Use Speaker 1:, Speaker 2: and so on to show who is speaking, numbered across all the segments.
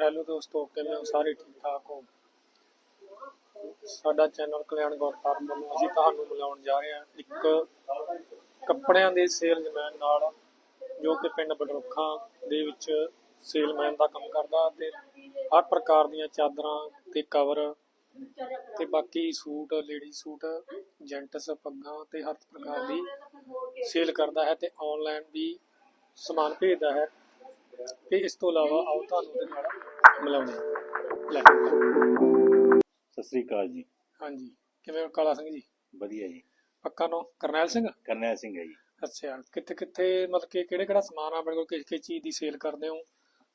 Speaker 1: Hello ਦੋਸਤੋ, ਕਿਵੇਂ ਹੋ? ਸਾਰੇ ਠੀਕ ਠਾਕ ਹੋ? ਸਾਡਾ ਚੈਨਲ ਕਲਿਆਣ ਗੌਰ ਫਾਰਮ ਵੱਲੋਂ ਅਸੀਂ ਤੁਹਾਨੂੰ ਮਿਲਾਉਣ ਜਾ ਰਹੇ ਹਾਂ ਇੱਕ ਕੱਪੜਿਆਂ ਦੇ ਸੇਲਜ਼ਮੈਨ ਨਾਲ, ਜੋ ਕਿ ਪਿੰਡ ਬਡਰੁੱਖਾਂ ਦੇ ਵਿੱਚ ਸੇਲਮੈਨ ਦਾ ਕੰਮ ਕਰਦਾ ਤੇ ਹਰ ਪ੍ਰਕਾਰ ਦੀਆਂ ਚਾਦਰਾਂ ਤੇ ਕਵਰ ਤੇ ਬਾਕੀ ਸੂਟ ਲੇਡੀ ਸੂਟ, ਜੈਂਟਸ ਪੱਗਾਂ ਤੇ ਹਰ ਪ੍ਰਕਾਰ ਦੀ ਸੇਲ ਕਰਦਾ ਹੈ ਤੇ ਆਨਲਾਈਨ ਵੀ ਸਮਾਨ ਭੇਜਦਾ ਹੈ। ਤੇ ਇਸ ਤੋਂ ਇਲਾਵਾ ਆਓ ਤੁਹਾਨੂੰ ਉਹਦੇ ਨਾਲ ਮਿਲਾਉਂਦੇ ਹਾਂ ਲੈ।
Speaker 2: ਸਤਿ ਸ੍ਰੀ ਅਕਾਲ ਜੀ।
Speaker 1: ਹਾਂਜੀ। ਕਿਵੇਂ ਹੋ ਕਾਲਾ ਸਿੰਘ ਜੀ?
Speaker 2: ਵਧੀਆ ਜੀ।
Speaker 1: ਪੱਕਾ ਨੋ? ਕਰਨੈਲ ਸਿੰਘ?
Speaker 2: ਕਰਨੈਲ ਸਿੰਘ ਹੈ ਜੀ।
Speaker 1: ਅੱਛਾ ਕਿੱਥੇ ਕਿੱਥੇ ਮਤਲਬ ਕਿ ਕਿਹੜੇ ਕਿਹੜਾ ਸਮਾਨ ਆ? ਆਪਣੇ ਕੋਲ ਕਿਸ ਕਿਸ ਚੀਜ਼ ਦੀ ਸੇਲ ਕਰਦੇ ਹੋ?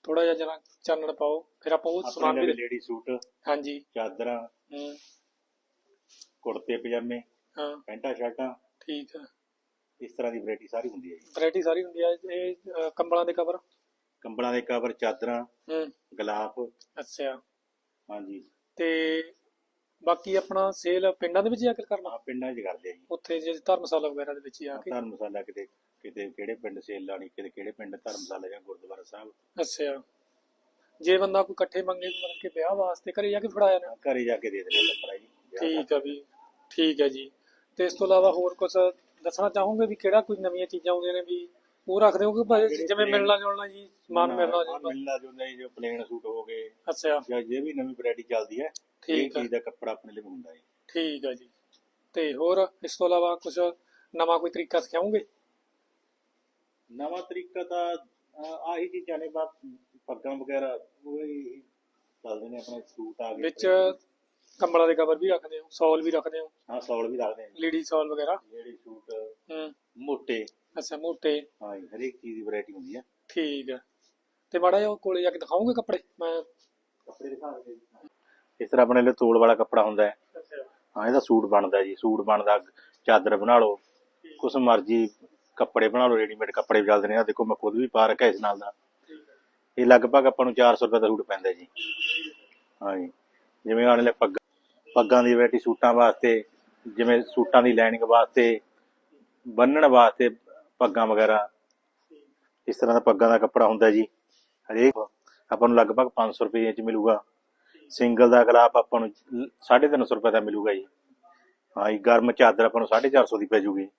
Speaker 1: ਥੋੜਾ ਜਿਹਾ ਜਰਾ ਚਾਨਣ ਪਾਓ। ਫਿਰ ਆਪਾਂ ਉਹ ਸਮਾਨ ਵੀ
Speaker 2: ਲੇਡੀ ਸੂਟ
Speaker 1: ਹਾਂਜੀ।
Speaker 2: ਚਾਦਰਾਂ
Speaker 1: ਹੂੰ।
Speaker 2: ਕੁੜਤੇ ਪਜਾਮੇ
Speaker 1: ਹਾਂ।
Speaker 2: ਪੈਂਟਾਂ ਸ਼ਰਟਾਂ।
Speaker 1: ਠੀਕ ਹੈ
Speaker 2: ਇਸ ਤਰ੍ਹਾਂ ਦੀ ਵੈਰਾਈਟੀ ਸਾਰੀ ਹੁੰਦੀ ਹੈ ਜੀ।
Speaker 1: ਵੈਰਾਈਟੀ ਸਾਰੀ ਹੁੰਦੀ ਹੈ ਇਹ ਕੰਬਲਾਂ ਦੇ ਕਵਰ
Speaker 2: ਕੰਬਲਾਂ ਦੇ ਕਵਰ ਚਾਦਰਾਂ
Speaker 1: ਹੂੰ।
Speaker 2: ਗਲਾਫ
Speaker 1: ਅੱਛਾ।
Speaker 2: ਹਾਂਜੀ।
Speaker 1: ਤੇ ਬਾਕੀ ਆਪਣਾ ਸੇਲ ਪਿੰਡਾਂ ਦੇ ਵਿੱਚ ਜਾ ਕੇ ਕਰਨਾ?
Speaker 2: ਆ ਪਿੰਡਾਂ 'ਚ ਕਰਦੇ ਆ ਜੀ।
Speaker 1: ਉੱਥੇ ਜੇ ਧਰਮਸ਼ਾਲਾ ਵਗੈਰਾ ਦੇ ਵਿੱਚ ਜਾ ਕੇ?
Speaker 2: ਧਰਮ ਮਸਾਲਾ ਕਿਤੇ ਕਿਤੇ ਕਿਹੜੇ ਪਿੰਡ ਸੇਲ ਲਾਣੀ ਕਿਤੇ ਕਿਹੜੇ ਪਿੰਡ ਧਰਮ ਮਸਾਲਾ ਜਾਂ ਗੁਰਦੁਆਰਾ ਸਾਹਿਬ?
Speaker 1: ਅੱਛਾ। ਜੇ ਬੰਦਾ ਕੋਈ ਇਕੱਠੇ ਮੰਗੇ ਮਤਲਬ ਕਿ ਵਿਆਹ ਵਾਸਤੇ ਘਰੇ ਜਾ ਕੇ ਫੜਾਇਆ ਨਾ?
Speaker 2: ਘਰੇ ਜਾ ਕੇ ਦੇ ਦੇਣੇ ਕੱਪੜਾ ਜੀ
Speaker 1: ਠੀਕ ਹੈ ਵੀ ਠੀਕ ਹੈ ਜੀ। ਤੇ ਇਸ ਤੋਂ ਇਲਾਵਾ ਹੋਰ ਕੁਝ ਦੱਸਣਾ ਚਾਹੋਗੇ ਵੀ ਕਿਹੜਾ ਕੋਈ ਨਵੀਆਂ ਚੀਜ਼ਾਂ ਆਉਂਦੀਆਂ ਨੇ ਵੀ ਉਹ ਰੱਖਦੇ ਹੋ ਕਿ
Speaker 2: ਜਿਹੜੇ
Speaker 1: ਜਿਵੇਂ ਮਿਲਣਾ ਜੁਲਣਾ ਜੀ ਸਮਾਨ ਮਿਲਣਾ ਜੁਲਣਾ
Speaker 2: ਮਿਲਣਾ ਜੁਲਣਾ ਜੀ, ਜੋ ਪਲੇਨ ਸੂਟ ਹੋ ਗਏ।
Speaker 1: ਅੱਛਾ।
Speaker 2: ਜਾਂ ਜੇ ਵੀ ਨਵੀਂ ਵੈਰਾਈਟੀ ਚੱਲਦੀ ਹੈ ਇਹ
Speaker 1: ਠੀਕ ਹੈ।
Speaker 2: ਚੀਜ਼ ਦਾ ਕੱਪੜਾ ਆਪਣੇ ਲਈ ਹੁੰਦਾ ਹੈ
Speaker 1: ਠੀਕ ਹੈ ਜੀ। ਤੇ ਹੋਰ ਇਸ ਤੋਂ ਇਲਾਵਾ ਕੁਝ ਨਵਾਂ ਕੋਈ ਤਰੀਕਾ ਸਿਖਾਉਂਗੇ
Speaker 2: ਨਵਾਂ ਤਰੀਕਾ ਤਾਂ ਅਹ, ਆਹੀ ਚੀਜ਼ਾਂ ਨੇ ਬਸ ਪੱਗਾਂ ਵਗੈਰਾ ਉਹ ਹੀ ਚੱਲਦੇ ਨੇ ਆਪਣੇ ਸੂਟ ਆ ਗਏ
Speaker 1: ਵਿੱਚ ਕੰਬਲਾਂ ਦੇ ਕਵਰ ਵੀ ਰੱਖਦੇ ਹੋ ਸੌਲ ਵੀ ਰੱਖਦੇ ਹੋ?
Speaker 2: ਹਾਂ ਸੌਲ ਵੀ ਰੱਖਦੇ ਨੇ
Speaker 1: ਲੀਡੀ ਸੌਲ ਵਗੈਰਾ?
Speaker 2: ਜਿਹੜੀ ਸੂਟ
Speaker 1: ਹੂੰ।
Speaker 2: ਮੋਟੇ।
Speaker 1: ਅੱਛਾ ਮੋਟੇ
Speaker 2: ਹਾਂ ਜੀ, ਹਰੇਕ ਚੀਜ਼ ਦੀ ਵੈਰਾਈਟੀ ਹੁੰਦੀ ਹੈ
Speaker 1: ਠੀਕ ਹੈ ਤੇ ਮਾੜਾ ਜਿਹਾ ਉਹ ਕੋਲੇ ਜਾ ਕੇ ਦਿਖਾਓਗੇ ਕੱਪੜੇ? ਮੈਂ
Speaker 2: ਕੱਪੜੇ ਦਿਖਾ ਦੇ। ਇਸ ਤਰ੍ਹਾਂ ਆਪਣੇ ਲਈ ਤੋਲ ਵਾਲਾ ਕੱਪੜਾ ਹੁੰਦਾ ਹੈ। ਹਾਂ ਇਹਦਾ ਸੂਟ ਬਣਦਾ ਜੀ। ਸੂਟ ਬਣਦਾ ਚਾਦਰ ਬਣਾ ਲਓ। ਕੁਛ ਮਰਜ਼ੀ ਕੱਪੜੇ ਬਣਾ ਲਓ ਰੈਡੀਮੇਡ ਕੱਪੜੇ ਵੀ ਚੱਲਦੇ ਨੇ। ਆ ਦੇਖੋ ਮੈਂ ਖੁਦ ਵੀ ਪਾ ਰੱਖਿਆ ਇਸ ਨਾਲ ਦਾ। ਇਹ ਲਗਭਗ ਆਪਾਂ ਨੂੰ 400 ਰੁਪਏ ਦਾ ਸੂਟ ਪੈਂਦਾ ਜੀ। ਹਾਂ ਜੀ। ਜਿਵੇਂ ਆਣ ਲੈ ਪੱਗ ਪੱਗਾਂ ਦੀ ਵੈਰਾਈਟੀ ਸੂਟਾਂ ਵਾਸਤੇ ਜਿਵੇਂ ਸੂਟਾਂ ਦੀ ਲਾਈਨਿੰਗ ਵਾਸਤੇ ਬੰਨਣ ਵਾਸਤੇ ਪੱਗਾਂ ਵਗੈਰਾ। ਇਸ ਤਰ੍ਹਾਂ ਦਾ ਪੱਗਾਂ ਦਾ ਕੱਪੜਾ ਹੁੰਦਾ ਜੀ। ਹਰੇਕ ਆਪਾਂ ਨੂੰ ਲਗਭਗ 500 ਰੁਪਏ ਚ ਮਿਲੂਗਾ। ਸਿੰਗਲ ਦਾ ਗਲਾਪ ਆਪਾਂ ਨੂੰ 350 ਰੁਪਏ ਦਾ ਮਿਲੂਗਾ ਜੀ। ਹਾਂ ਜੀ, ਗਰਮ ਚਾਦਰ ਆਪਾਂ ਨੂੰ 450 ਦੀ ਪੈ ਜੂਗੀ।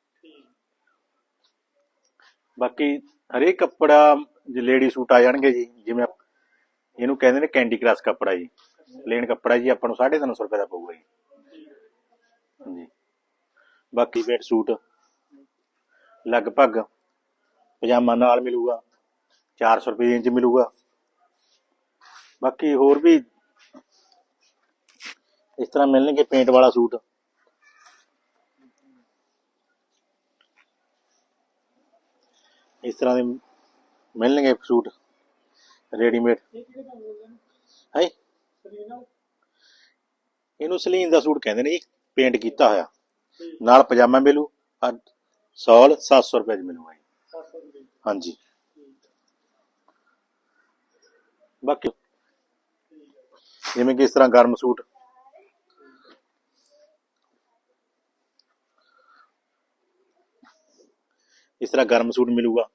Speaker 2: ਬਾਕੀ ਹਰੇਕ ਕੱਪੜਾ ਲੇਡੀ ਸੂਟ ਆ ਜਾਣਗੇ ਜੀ, ਜਿਵੇਂ ਇਹਨੂੰ ਕਹਿੰਦੇ ਨੇ ਕੈਂਡੀ ਕ੍ਰਾਸ ਕੱਪੜਾ ਜੀ। ਪਲੇਨ ਕੱਪੜਾ ਜੀ ਆਪਾਂ ਨੂੰ 350 ਰੁਪਏ ਦਾ ਪਊਗਾ ਜੀ। ਹਾਂਜੀ। ਬਾਕੀ ਵੇਟ ਸੂਟ। ਲਗਭਗ ਪਜਾਮਾ ਨਾਲ ਮਿਲੂਗਾ 400 ਰੁਪਏ ਇੰਚ ਮਿਲੂਗਾ। ਬਾਕੀ ਹੋਰ ਵੀ ਇਸ ਤਰ੍ਹਾਂ ਮਿਲਣਗੇ ਪੇਂਟ ਵਾਲਾ ਸੂਟ। ਇਸ ਤਰ੍ਹਾਂ ਦੇ ਮਿਲਣਗੇ ਸੂਟ ਰੈਡੀਮੇਡ ਹੈ? ਇਹਨੂੰ ਸਲੀਨ ਦਾ ਸੂਟ ਕਹਿੰਦੇ ਨੇ ਜੀ ਪੇਂਟ ਕੀਤਾ ਹੋਇਆ। ਨਾਲ ਪਜਾਮਾ ਮਿਲੂ ਔਰ ਸੌਲ 700 ਰੁਪਏ ਚ ਮਿਲੂਗਾ ਜੀ ਹਾਂਜੀ ਬਾਕੀ ਜਿਵੇਂ ਕਿ ਇਸ ਤਰ੍ਹਾਂ ਗਰਮ ਸੂਟ ਇਸ ਤਰ੍ਹਾਂ ਗਰਮ ਸੂਟ ਮਿਲੂਗਾ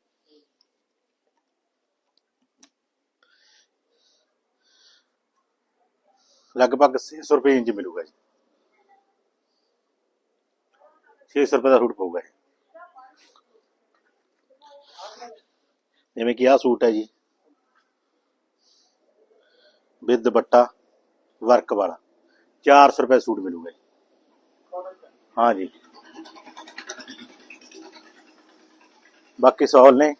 Speaker 2: ਲਗਭਗ 600 ਰੁਪਏ ਇੰਚ ਮਿਲੂਗਾ ਜੀ 600 ਰੁਪਏ ਦਾ ਸੂਟ ਪਊਗਾ ਇਹ। ਜਿਵੇਂ ਕਿ ਆਹ ਸੂਟ ਹੈ ਜੀ ਵਿਦ ਦੁਪੱਟਾ ਵਰਕ ਵਾਲਾ 400 ਰੁਪਏ ਸੂਟ ਮਿਲੂਗਾ ਜੀ ਹਾਂ ਜੀ ਬਾਕੀ ਸੌਲ ਨੇ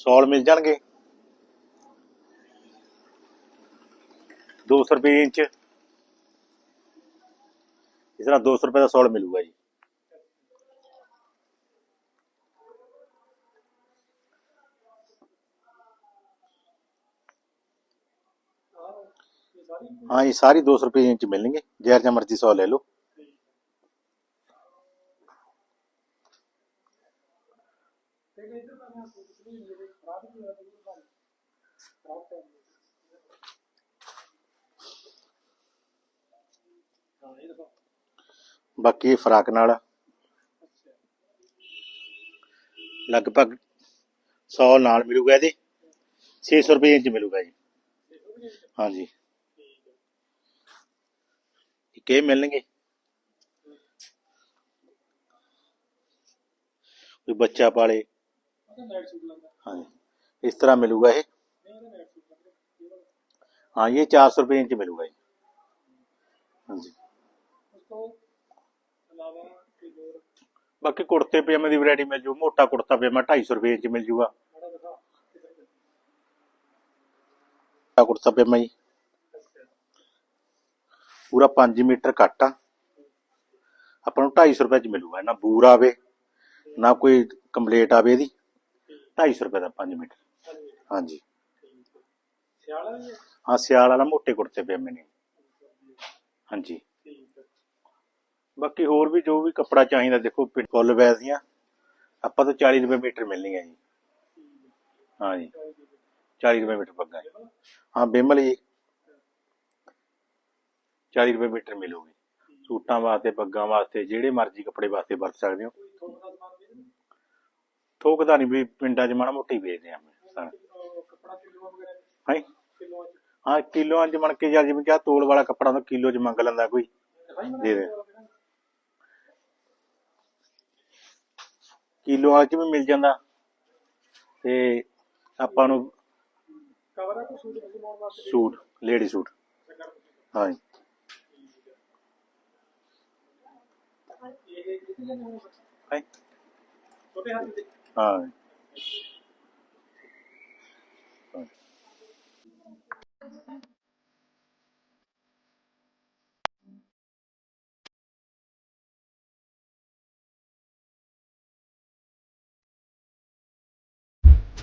Speaker 2: ਸੌਲ ਮਿਲ ਜਾਣਗੇ 200 ਰੁਪਏ ਇੰਚ ਇਸ ਤਰ੍ਹਾਂ 200 ਰੁਪਏ ਦਾ ਸੌਲ ਮਿਲੂਗਾ ਜੀ हाँ ये सारी दो सौ रुपये इंच मिलेंगे जैर जा मर्जी सौ ले लो ਬਾਕੀ ਇਹ ਫਰਾਕ ਨਾਲ ਲਗਭਗ 100 ਨਾਲ ਮਿਲੂਗਾ ਇਹਦੇ 600 ਰੁਪਏ ਇੰਚ ਮਿਲੂਗਾ ਜੀ ਹਾਂਜੀ ਇੱਕ ਇਹ ਮਿਲਣਗੇ। ਕੋਈ ਬੱਚਾ ਪਾਲੇ। ਹਾਂਜੀ ਇਸ ਤਰ੍ਹਾਂ ਮਿਲੂਗਾ ਇਹ।
Speaker 1: ਨਹੀਂ ਉਹਦਾ ਨਾਈਟ ਸੂਟ ਲੱਗਦਾ ਇਹ ਵਾਲਾ।
Speaker 2: ਹਾਂ ਇਹ 400 ਰੁਪਏ ਇੰਚ ਮਿਲੂਗਾ ਜੀ। ਹਾਂਜੀ
Speaker 1: ਉਸ ਤੋਂ ਇਲਾਵਾ ਕੋਈ ਹੋਰ
Speaker 2: ਬਾਕੀ ਕੁੜਤੇ ਪਜਾਮੇ ਦੀ ਵੈਰਾਈਟੀ ਮਿਲ ਜੂ, ਮੋਟਾ ਕੁੜਤਾ ਪਜਾਮਾ 250 ਰੁਪਏ ਇੰਚ ਮਿਲ ਜੂਗਾ
Speaker 1: ਮਾੜਾ ਦਿਖਾ ਕਿਧਰ ਕਿਧਰ
Speaker 2: ਮੋਟਾ ਕੁੜਤਾ ਪਜਾਮਾ ਜੀ ਪੂਰਾ 5 ਮੀਟਰ ਕੱਟ ਆ। ਆਪਾਂ ਨੂੰ 250 ਰੁਪਏ ਚ ਮਿਲੂਗਾ, ਨਾ ਬੂਰ ਆਵੇ, ਨਾ ਕੋਈ ਕੰਪਲੀਟ ਆਵੇ ਇਹਦੀ। 250 ਰੁਪਏ ਦਾ 5 ਮੀਟਰ। ਹਾਂਜੀ।
Speaker 1: ਸਿਆਲਾ ਵੀ ਹਾਂ,
Speaker 2: ਸਿਆਲ ਵਾਲਾ ਮੋਟੇ ਕੁੜਤੇ ਪਜਾਮੇ ਨੇ। ਹਾਂਜੀ। ਬਾਕੀ ਹੋਰ ਵੀ ਜੋ ਵੀ ਕੱਪੜਾ ਚਾਹੀਦਾ, ਦੇਖੋ ਫੁੱਲ ਬੈਸ ਦੀਆਂ। ਆਪਾਂ ਤੋਂ 40 ਰੁਪਏ ਮੀਟਰ ਮਿਲਣੀ ਹੈ ਜੀ। ਹਾਂਜੀ। 40 ਰੁਪਏ ਮੀਟਰ ਪੱਗਾ ਜੀ। ਹਾਂ, ਬੇਮਲ ਜੀ 40 ਰੁਪਏ ਮੀਟਰ ਮਿਲੂਗੀ। ਸੂਟਾਂ ਵਾਸਤੇ ਪੱਗਾਂ ਵਾਸਤੇ ਜਿਹੜੇ ਮਰਜ਼ੀ ਕੱਪੜੇ ਵਾਸਤੇ ਵਰਤ ਸਕਦੇ ਹੋ।
Speaker 1: ਥੋੜਾ ਦਾ
Speaker 2: ਨਹੀਂ ਵੀ ਪਿੰਡਾਂ 'ਚ ਮਾੜਾ ਮੋਟੀ ਵੇਚਦੇ ਆ ਹਾਂ? ਹਾਂ ਕਿਲੋਆਂ 'ਚ ਬਣ ਕੇ ਯਾਰ ਜਿਵੇਂ ਕਿਹਾ ਤੋਲ ਵਾਲਾ ਕੱਪੜਾ ਤਾਂ ਕਿਲੋ 'ਚ ਮੰਗ ਲੈਂਦਾ ਕੋਈ। ਦੇ ਦੇ। ਕਿਲੋ ਵਾਲੇ 'ਚ ਵੀ ਮਿਲ ਜਾਂਦਾ। ਤੇ ਆਪਾਂ ਨੂੰ
Speaker 1: ਕਵਰ ਆ ਕੋ ਸੂਟ
Speaker 2: ਲੇਡੀ ਸੂਟ। ਹਾਂ ਜੀ
Speaker 1: ਇਹ ਕਿਤੇ ਲੈਣੇ ਹੋਣ
Speaker 2: ਹਾਂ ਜੀ।
Speaker 1: ਛੋਟੇ ਹੱਥ ਦੇ
Speaker 2: ਹਾਂ